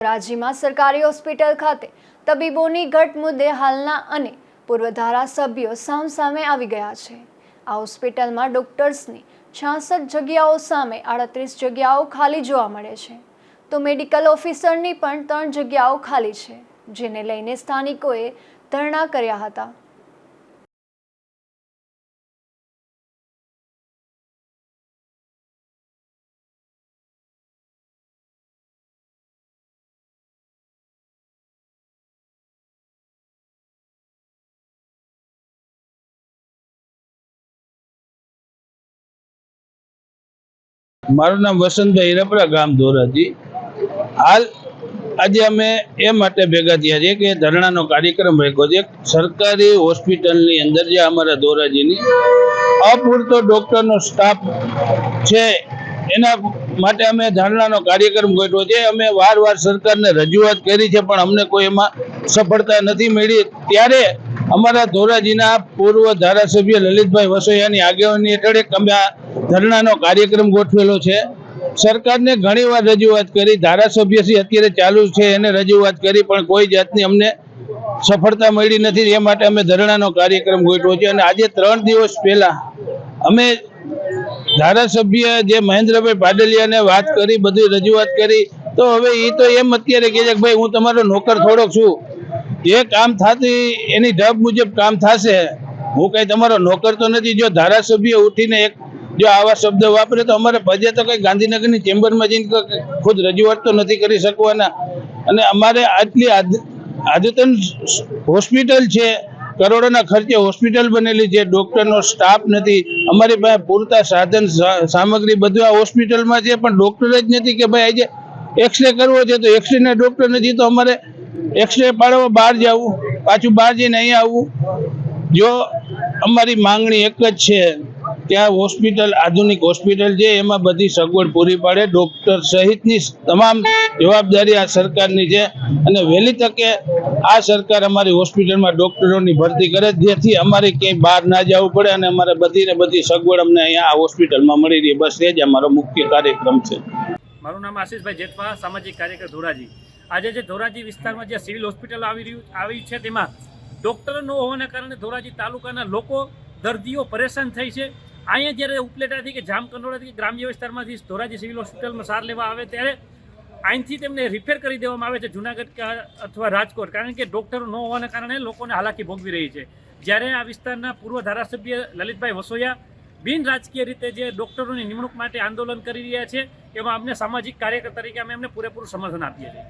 રાજ્યમાં સરકારી હોસ્પિટલ ખાતે તબીબોની ઘટ મુદ્દે હાલના અને પૂર્વ ધારાસભ્યો સામસામે આવી ગયા છે. આ હોસ્પિટલમાં ડોક્ટર્સની છાસઠ જગ્યાઓ સામે આડત્રીસ જગ્યાઓ ખાલી જોવા મળે છે. તો મેડિકલ ઓફિસરની પણ ત્રણ જગ્યાઓ ખાલી છે, જેને લઈને સ્થાનિકોએ ધરણા કર્યા હતા. મારું નામ વસંતભાઈ હિરપરા ગામ ધોરાજી. હાલ આજે અમે એ માટે ભેગા થયા છીએ કે ધરણાનો કાર્યક્રમ રાખ્યો છે. સરકારી હોસ્પિટલની અંદર જે અમારા ધોરાજીની અપૂરતો ડોક્ટરનો સ્ટાફ છે, એના માટે અમે ધરણાનો કાર્યક્રમ ગોઠવ્યો છે. અમે વાર વાર સરકારને રજૂઆત કરી છે, પણ અમને કોઈ એમાં સફળતા નથી મળી. ત્યારે અમારા ધોરાજીના પૂર્વ ધારાસભ્ય લલિતભાઈ વસોયાની આગેવાની હેઠળ એક અમે આ ધરણાનો કાર્યક્રમ ગોઠવેલો છે. સરકારને ઘણી વાર રજૂઆત કરી, ધારાસભ્ય શ્રી અત્યારે ચાલુ છે એને રજૂઆત કરી, પણ કોઈ જાતની અમને સફળતા મળી નથી. એ માટે અમે ધરણાનો કાર્યક્રમ ગોઠવ્યો છે અને આજે ત્રણ દિવસ પહેલા અમે ધારાસભ્ય જે મહેન્દ્રભાઈ પાડલિયાને વાત કરી, બધી રજૂઆત કરી. તો હવે એ તો એમ અત્યારે કહે છે કે ભાઈ હું તમારો નોકર થોડોક છું. જે કામ થતી, એની ઢબ મુજબ કામ થશે, હું કઈ તમારો નોકર તો નથી. જો ધારાસભ્ય ઉઠીને એક જો આવા શબ્દ વાપરે, તો અમારે પજે તો કઈ ગાંધીનગરની ચેમ્બરમાં જઈને ખુદ રજૂઆત તો નથી કરી શકવાના. અને અમારે આટલી આદ- આદતન હોસ્પિટલ છે, કરોડોના ખર્ચે હોસ્પિટલ બનેલી છે, ડોક્ટરનો સ્ટાફ નથી. અમારી પાસે પૂરતા સાધન સામગ્રી બધું આ હોસ્પિટલમાં છે, પણ ડોક્ટર જ નથી કે ભાઈ આજે એક્સરે કરવો છે, તો એક્સરેના ડોક્ટર નથી, તો અમારે એક્સરે પાડવા બહાર જવું, પાછું બહાર જઈને અહીં આવવું. જો અમારી માંગણી એક જ છે કે આ હોસ્પિટલ, આધુનિક હોસ્પિટલ છે, એમાં બધી સગવડ પૂરી પાડે. ડૉક્ટર સહિતની તમામ જવાબદારી આ સરકારની છે. અને વહેલી તકે આ સરકાર અમારી હોસ્પિટલમાં ડૉક્ટરોની ભરતી કરે, જેથી અમારે ક્યાંય બહાર ના જવું પડે અને અમારે બધી ને બધી સગવડ અમને અહીંયા આ હોસ્પિટલમાં મળી રહી. બસ એ જ અમારો મુખ્ય કાર્યક્રમ છે. મારું નામ આશીષભાઈ જેઠવા, સામાજિક કાર્યકર ધોરાજી. આજે જે ધોરાજી વિસ્તારમાં જે સિવિલ હોસ્પિટલ આવી રહ્યું આવી છે, તેમાં ડૉક્ટરો ન હોવાના કારણે ધોરાજી તાલુકાના લોકો દર્દીઓ પરેશાન થઈ છે. અહીંયા જ્યારે ઉપલેટાથી કે જામકંડોળાથી ગ્રામ્ય વિસ્તારમાંથી ધોરાજી સિવિલ હોસ્પિટલમાં સાર લેવા આવે ત્યારે અહીંથી તેમને રિફેર કરી દેવામાં આવે છે જુનાગઢ અથવા રાજકોટ, કારણ કે ડૉક્ટરો ન હોવાના કારણે લોકોને હાલાકી ભોગવી રહી છે. જ્યારે આ વિસ્તારના પૂર્વ ધારાસભ્ય લલિતભાઈ વસોયા બિન રાજકીય રીતે જે ડૉક્ટરોની નિમણૂક માટે આંદોલન કરી રહ્યા છે, એમાં અમને સામાજિક કાર્યકર તરીકે અમે એમને પૂરેપૂરું સમર્થન આપીએ છીએ.